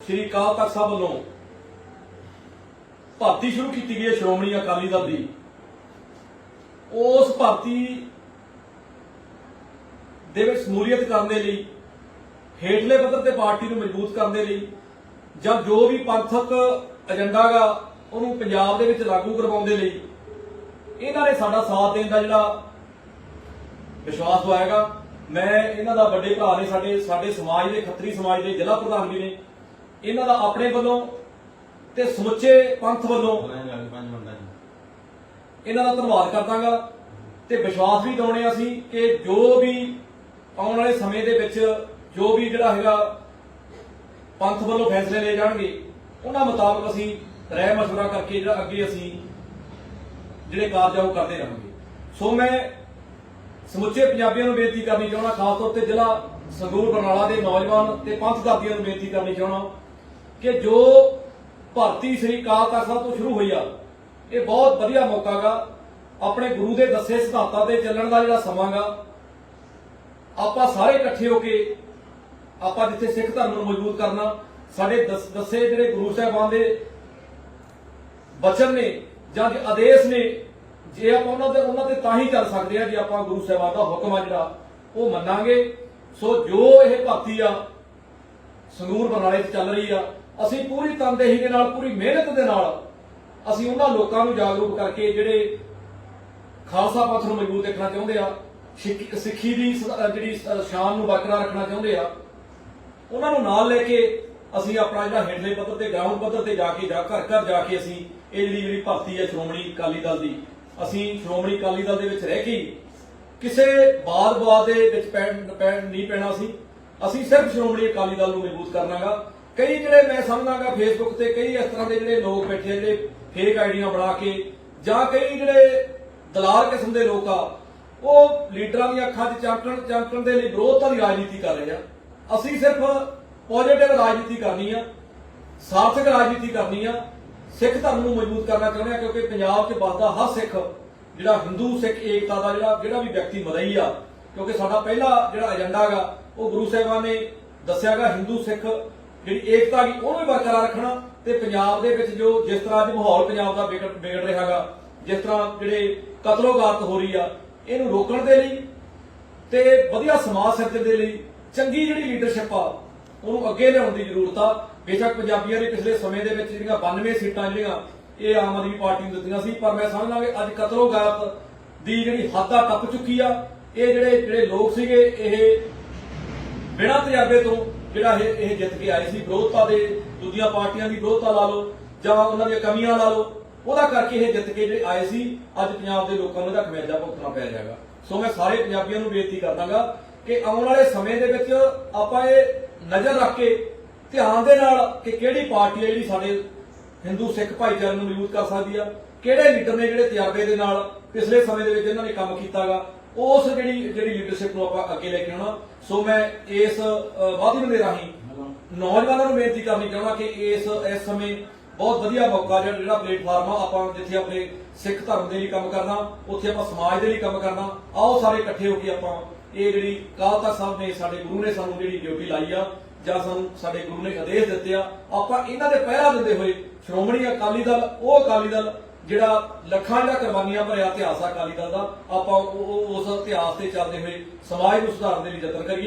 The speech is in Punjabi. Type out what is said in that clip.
ਸ੍ਰੀ ਅਕਾਲ ਤਖਤ ਸਾਹਿਬ ਵੱਲੋਂ ਭਰਤੀ ਸ਼ੁਰੂ ਕੀਤੀ ਗਈ ਹੈ ਸ਼੍ਰੋਮਣੀ ਅਕਾਲੀ ਦਲ ਦੀ। ਉਸ ਭਰਤੀ ਦੇ ਵਿੱਚ ਸਮੂਲੀਅਤ ਕਰਨ ਦੇ ਲਈ, ਹੇਠਲੇ ਪੱਧਰ ਤੇ ਪਾਰਟੀ ਨੂੰ ਮਜ਼ਬੂਤ ਕਰਨ ਦੇ ਲਈ, ਜਾਂ ਜੋ ਵੀ ਪੰਥਕ ਏਜੰਡਾ ਗਾ, ਉਹਨੂੰ ਪੰਜਾਬ ਦੇ ਵਿੱਚ ਲਾਗੂ ਕਰਵਾਉਣ ਦੇ ਲਈ, ਇਹਨਾਂ ਨੇ ਸਾਡਾ ਸਾਥ ਦੇਣ ਦਾ ਜਿਹੜਾ ਵਿਸ਼ਵਾਸ ਦਵਾਏਗਾ ਮੈਂ ਇਹਨਾਂ ਦਾ ਵੱਡੇ ਭਰਾ ਨੇ ਸਾਡੇ ਸਾਡੇ ਸਮਾਜ ਦੇ ਖੱਤਰੀ ਸਮਾਜ ਦੇ ਜ਼ਿਲ੍ਹਾ ਪ੍ਰਧਾਨ ਵੀ ਨੇ। ਇਹਨਾਂ ਦਾ ਆਪਣੇ ਵੱਲੋਂ ਤੇ ਸਮੁੱਚੇ ਪੰਥ ਵੱਲੋਂ ਇਹਨਾਂ ਦਾ ਧੰਨਵਾਦ ਕਰਦਾਗਾ ਤੇ ਵਿਸ਼ਵਾਸ ਵੀ ਦਿਵਾਉਣੇ ਅਸੀਂ ਕਿ ਜੋ ਵੀ ਆਉਣ ਵਾਲੇ ਸਮੇਂ ਦੇ ਵਿੱਚ ਜੋ ਵੀ ਜਿਹੜਾ ਹੈਗਾ ਪੰਥ ਵੱਲੋਂ ਫੈਸਲੇ ਲਏ ਜਾਣਗੇ ਉਹਨਾਂ ਮੁਤਾਬਕ ਅਸੀਂ ਰਾਏ ਮਸ਼ਵਰਾ ਕਰਕੇ ਜਿਹੜਾ ਅੱਗੇ ਅਸੀਂ ਜਿਹੜੇ ਕਾਰਜ ਆ ਉਹ ਕਰਦੇ ਰਹਾਂਗੇ। ਸੋ ਮੈਂ ਸਮੁੱਚੇ ਪੰਜਾਬੀਆਂ ਨੂੰ ਬੇਨਤੀ ਕਰਨੀ ਚਾਹੁੰਦਾ ਖਾਸ ਤੌਰ ਤੇ ਜ਼ਿਲ੍ਹਾ ਸੰਗਰੂਰ ਬਰਨਾਲਾ ਦੇ ਨੌਜਵਾਨ ਤੇ ਪੰਥ ਦਾਦੀਆਂ ਨੂੰ ਬੇਨਤੀ ਕਰਨੀ ਚਾਹੁੰਦਾ ਕਿ ਜੋ ਭਰਤੀ ਸ੍ਰੀ ਅਕਾਲ ਤਖਤ ਸਾਹਿਬ ਤੋਂ ਸ਼ੁਰੂ ਹੋਈ ਆ, ਇਹ ਬਹੁਤ ਵਧੀਆ ਮੌਕਾ ਗਾ। ਆਪਣੇ ਗੁਰੂ ਦੇ ਦੱਸੇ ਸਿਧਾਂਤਾਂ ਤੇ ਚੱਲਣ ਦਾ ਜਿਹੜਾ ਸਮਾਂ ਗਾ, ਆਪਾਂ ਸਾਰੇ ਇਕੱਠੇ ਹੋ ਕੇ ਆਪਾਂ ਜਿੱਥੇ ਸਿੱਖ ਧਰਮ ਨੂੰ ਮਜ਼ਬੂਤ ਕਰਨਾ, ਸਾਡੇ ਦੱਸੇ ਜਿਹੜੇ ਗੁਰੂ ਸਾਹਿਬਾਨ ਦੇ ਬਚਨ ਨੇ ਜਾਂ ਕਿ ਆਦੇਸ਼ ਨੇ, ਜੇ ਆਪਾਂ ਉਹਨਾਂ ਦੇ, ਉਹਨਾਂ ਤੇ ਤਾਂ ਹੀ ਚੱਲ ਸਕਦੇ ਆ ਜੇ ਆਪਾਂ ਗੁਰੂ ਸਾਹਿਬਾਨ ਦਾ ਹੁਕਮ ਆ ਜਿਹੜਾ, ਉਹ ਮੰਨਾਂਗੇ। ਸੋ ਜੋ ਇਹ ਭਰਤੀ ਆ, ਸੰਗਰੂਰ ਬਰਨਾਲੇ 'ਚ ਚੱਲ ਰਹੀ ਆ ਅਸੀਂ ਪੂਰੀ ਤਨਦੇਹੀ ਦੇ ਨਾਲ, ਪੂਰੀ ਮਿਹਨਤ ਦੇ ਨਾਲ ਅਸੀਂ ਉਹਨਾਂ ਲੋਕਾਂ ਨੂੰ ਜਾਗਰੂਕ ਕਰਕੇ ਜਿਹੜੇ ਖਾਲਸਾ ਪੰਥ ਨੂੰ ਮਜ਼ਬੂਤ ਦੇਖਣਾ ਚਾਹੁੰਦੇ ਆ, ਸਿੱਖ- ਸਿੱਖੀ ਦੀ ਜਿਹੜੀ ਸ਼ਾਨ ਨੂੰ ਬਰਕਰਾਰ ਰੱਖਣਾ ਚਾਹੁੰਦੇ ਆ, ਉਹਨਾਂ ਨੂੰ ਨਾਲ ਲੈ ਕੇ ਅਸੀਂ ਆਪਣਾ ਜਿਹੜਾ ਹੇਠਲੇ ਪੱਧਰ ਤੇ, ਗਰਾਊਂਡ ਪੱਧਰ ਤੇ ਜਾ ਕੇ, ਜਾ ਘਰ ਘਰ ਜਾ ਕੇ ਅਸੀਂ ਇਹ ਜਿਹੜੀ ਜਿਹੜੀ ਭਰਤੀ ਹੈ ਸ਼੍ਰੋਮਣੀ ਅਕਾਲੀ ਦਲ ਦੀ, ਅਸੀਂ ਸ਼੍ਰੋਮਣੀ ਅਕਾਲੀ ਦਲ ਦੇ ਵਿੱਚ ਰਹਿ ਕੇ ਕਿਸੇ ਬਾਦ-ਬਾਦ ਦੇ ਵਿੱਚ ਪੈਣ ਪੈਣ, ਨਹੀਂ ਪੈਣਾ ਸੀ ਅਸੀਂ ਸਿਰਫ ਸ਼੍ਰੋਮਣੀ ਅਕਾਲੀ ਦਲ ਨੂੰ ਮਜ਼ਬੂਤ ਕਰਨਾਗਾ। ਕਈ ਜਿਹੜੇ ਮੈਂ ਸਮਝਾਂਗਾ ਫੇਸਬੁੱਕ ਤੇ, ਕਈ ਇਸ ਤਰ੍ਹਾਂ ਦੇ ਜਿਹੜੇ ਲੋਕ ਬੈਠੇ ਜਿਹੜੇ ਫੇਕ ਆਈਡੀਆਂ ਬਣਾ ਕੇ, ਜਾਂ ਕਈ ਜਿਹੜੇ ਦਲਾਲ ਕਿਸਮ ਦੇ ਲੋਕ ਆ, ਉਹ ਲੀਡਰਾਂ ਦੀਆਂ ਅੱਖਾਂ 'ਚ ਚਾਂਕਣ ਚਾਂਕਣ ਦੇ ਲਈ ਵਿਰੋਧਤਾ ਦੀ ਰਾਜਨੀਤੀ ਕਰ ਰਹੇ ਆ। ਅਸੀਂ ਸਿਰਫ ਪੋਜ਼ਿਟਿਵ ਰਾਜਨੀਤੀ ਕਰਨੀ ਆ, ਸਾਰਥਕ ਰਾਜਨੀਤੀ ਕਰਨੀ ਆ, ਸਿੱਖ ਧਰਮ ਨੂੰ ਮਜ਼ਬੂਤ ਕਰਨਾ ਚਾਹੁੰਦੇ ਆ, ਕਿਉਂਕਿ ਪੰਜਾਬ 'ਚ ਵੱਸਦਾ ਹਰ ਸਿੱਖ, ਜਿਹੜਾ ਹਿੰਦੂ ਸਿੱਖ ਏਕਤਾ ਦਾ ਜਿਹੜਾ ਜਿਹੜਾ ਵੀ ਵਿਅਕਤੀ ਮਦਈ ਆ, ਕਿਉਂਕਿ ਸਾਡਾ ਪਹਿਲਾ ਜਿਹੜਾ ਏਜੰਡਾ ਹੈਗਾ ਉਹ ਗੁਰੂ ਸਾਹਿਬਾਨ ਨੇ ਦੱਸਿਆਗਾ ਹਿੰਦੂ ਸਿੱਖ ਜਿਹੜੀ ਏਕਤਾ ਦੀ ਉਹਨੂੰ ਵੀ ਬਰਕਰਾਰ ਰੱਖਣਾ ਤੇ ਪੰਜਾਬ ਦੇ ਵਿੱਚ ਜੋ ਜਿਸ ਤਰ੍ਹਾਂ ਅੱਜ ਮਾਹੌਲ ਪੰਜਾਬ ਦਾ ਵਿਗੜ ਵਿਗੜ ਰਿਹਾ ਹੈਗਾ, ਜਿਸ ਤਰ੍ਹਾਂ ਜਿਹੜੇ ਕਤਲੋਗਾਰਤ ਹੋ ਰਹੀ ਆ, ਇਹਨੂੰ ਰੋਕਣ ਦੇ ਲਈ ਤੇ ਵਧੀਆ ਸਮਾਜ ਸਿਰਜਣ ਦੇ ਲਈ ਚੰਗੀ ਜਿਹੜੀ ਲੀਡਰਸ਼ਿਪ ਆ, ਉਹਨੂੰ ਅੱਗੇ ਲਿਆਉਣ ਦੀ ਜ਼ਰੂਰਤ ਆ। ਬੇਸ਼ੱਕ ਪੰਜਾਬੀਆਂ ਨੇ ਪਿਛਲੇ ਸਮੇਂ ਦੇ ਵਿੱਚ ਜਿਹੜੀਆਂ 92 ਸੀਟਾਂ ਜਿਹੜੀਆਂ ਇਹ ਆਮ ਆਦਮੀ ਪਾਰਟੀ ਨੂੰ ਦਿੱਤੀਆਂ ਸੀ, ਪਰ ਮੈਂ ਸਮਝਦਾ ਕਿ ਅੱਜ ਕਤਲੋਗਾਰਤ ਦੀ ਜਿਹੜੀ ਹੱਦ ਆ, ਟੱਪ ਚੁੱਕੀ ਆ। ਇਹ ਜਿਹੜੇ ਜਿਹੜੇ ਲੋਕ ਸੀਗੇ, ਇਹ ਬਿਨਾਂ ਤਜਰਬੇ ਤੋਂ ਜਿਹੜਾ ਇਹ ਇਹ ਜਿੱਤ ਕੇ ਆਏ ਸੀ, ਵਿਰੋਧਤਾ ਦੇ ਦੂਜੀਆਂ ਪਾਰਟੀਆਂ ਦੀ ਵਿਰੋਧਤਾ ਲਾ ਲਓ ਜਾਂ ਉਹਨਾਂ ਦੀਆਂ ਕਮੀਆਂ ਲਾ ਲਓ, ਉਹਦਾ ਕਰਕੇ ਇਹ ਜਿੱਤ ਕੇ ਜਿਹੜੇ ਆਏ ਸੀ, ਅੱਜ ਪੰਜਾਬ ਦੇ ਲੋਕਾਂ ਨੂੰ ਇਹਦਾ ਖਮਿਆਜਾ ਭੁਗਤਣਾ ਪੈ ਜਾਏਗਾ। ਸੋ ਮੈਂ ਸਾਰੇ ਪੰਜਾਬੀਆਂ ਨੂੰ ਬੇਨਤੀ ਕਰਦਾਗਾ ਕਿ ਆਉਣ ਵਾਲੇ ਸਮੇਂ ਦੇ ਵਿੱਚ ਆਪਾਂ ਇਹ ਨਜ਼ਰ ਰੱਖ ਕੇ ਧਿਆਨ ਦੇ ਨਾਲ ਕਿ ਕਿਹੜੀ ਪਾਰਟੀ ਹੈ ਜਿਹੜੀ ਸਾਡੇ ਹਿੰਦੂ ਸਿੱਖ ਭਾਈਚਾਰੇ ਨੂੰ ਮਜ਼ਬੂਤ ਕਰ ਸਕਦੀ ਆ, ਕਿਹੜੇ ਲੀਡਰ ਨੇ ਜਿਹੜੇ ਤਜਰਬੇ ਦੇ ਨਾਲ ਪਿਛਲੇ ਸਮੇਂ ਦੇ ਵਿੱਚ ਇਹਨਾਂ ਨੇ ਕੰਮ ਕੀਤਾਗਾ ਉਸ ਜਿਹੜੀ ਜਿਹੜੀ ਲੀਡਰਸ਼ਿਪ ਨੂੰ ਆਪਾਂ ਅੱਗੇ ਲੈ ਕੇ ਆਉਣਾ। ਸੋ ਮੈਂ ਇਸ ਮਾਧਿਅਮ ਦੇ ਰਾਹੀਂ ਨੌਜਵਾਨਾਂ ਨੂੰ ਬੇਨਤੀ ਕਰਨੀ ਚਾਹੁੰਦਾ ਕਿ ਇਸ ਇਸ ਸਮੇਂ ਬਹੁਤ ਵਧੀਆ ਮੌਕਾ ਜਿਹੜਾ ਜਿਹੜਾ ਪਲੇਟਫਾਰਮ ਆ, ਆਪਾਂ ਜਿੱਥੇ ਆਪਣੇ ਸਿੱਖ ਧਰਮ ਦੇ ਲਈ ਕੰਮ ਕਰਨਾ, ਉੱਥੇ ਆਪਾਂ ਸਮਾਜ ਦੇ ਲਈ ਕੰਮ ਕਰਨਾ, ਆਓ ਸਾਰੇ ਇਕੱਠੇ ਹੋ ਕੇ ਆਪਾਂ ਇਹ ਜਿਹੜੀ ਕਾਲ ਤਖਤ ਸਾਹਿਬ ਨੇ ਸਾਡੇ ਗੁਰੂ ਨੇ ਸਾਨੂੰ ਜਿਹੜੀ ਡਿਊਟੀ ਲਾਈ ਆ, ਜਾਂ ਸਾਨੂੰ ਸਾਡੇ ਗੁਰੂ ਨੇ ਆਦੇਸ਼ ਦਿੱਤੇ ਆ, ਆਪਾਂ ਇਹਨਾਂ ਦੇ ਪਹਿਰਾ ਦਿੰਦੇ ਹੋਏ ਸ਼੍ਰੋਮਣੀ ਅਕਾਲੀ ਦਲ, ਉਹ ਅਕਾਲੀ ਦਲ ਜਿਹੜਾ ਲੱਖਾਂ ਦਾ ਕੁਰਬਾਨੀਆਂ ਭਰਿਆ ਇਤਿਹਾਸ ਆ ਅਕਾਲੀ ਦਲ ਦਾ, ਆਪਾਂ ਉਹ- ਉਸ ਇਤਿਹਾਸ ਤੇ ਚੱਲਦੇ ਹੋਏ ਸਮਾਜ ਨੂੰ ਸੁਧਾਰਨ ਦੇ ਲਈ ਯਤਨ ਕਰੀਏ।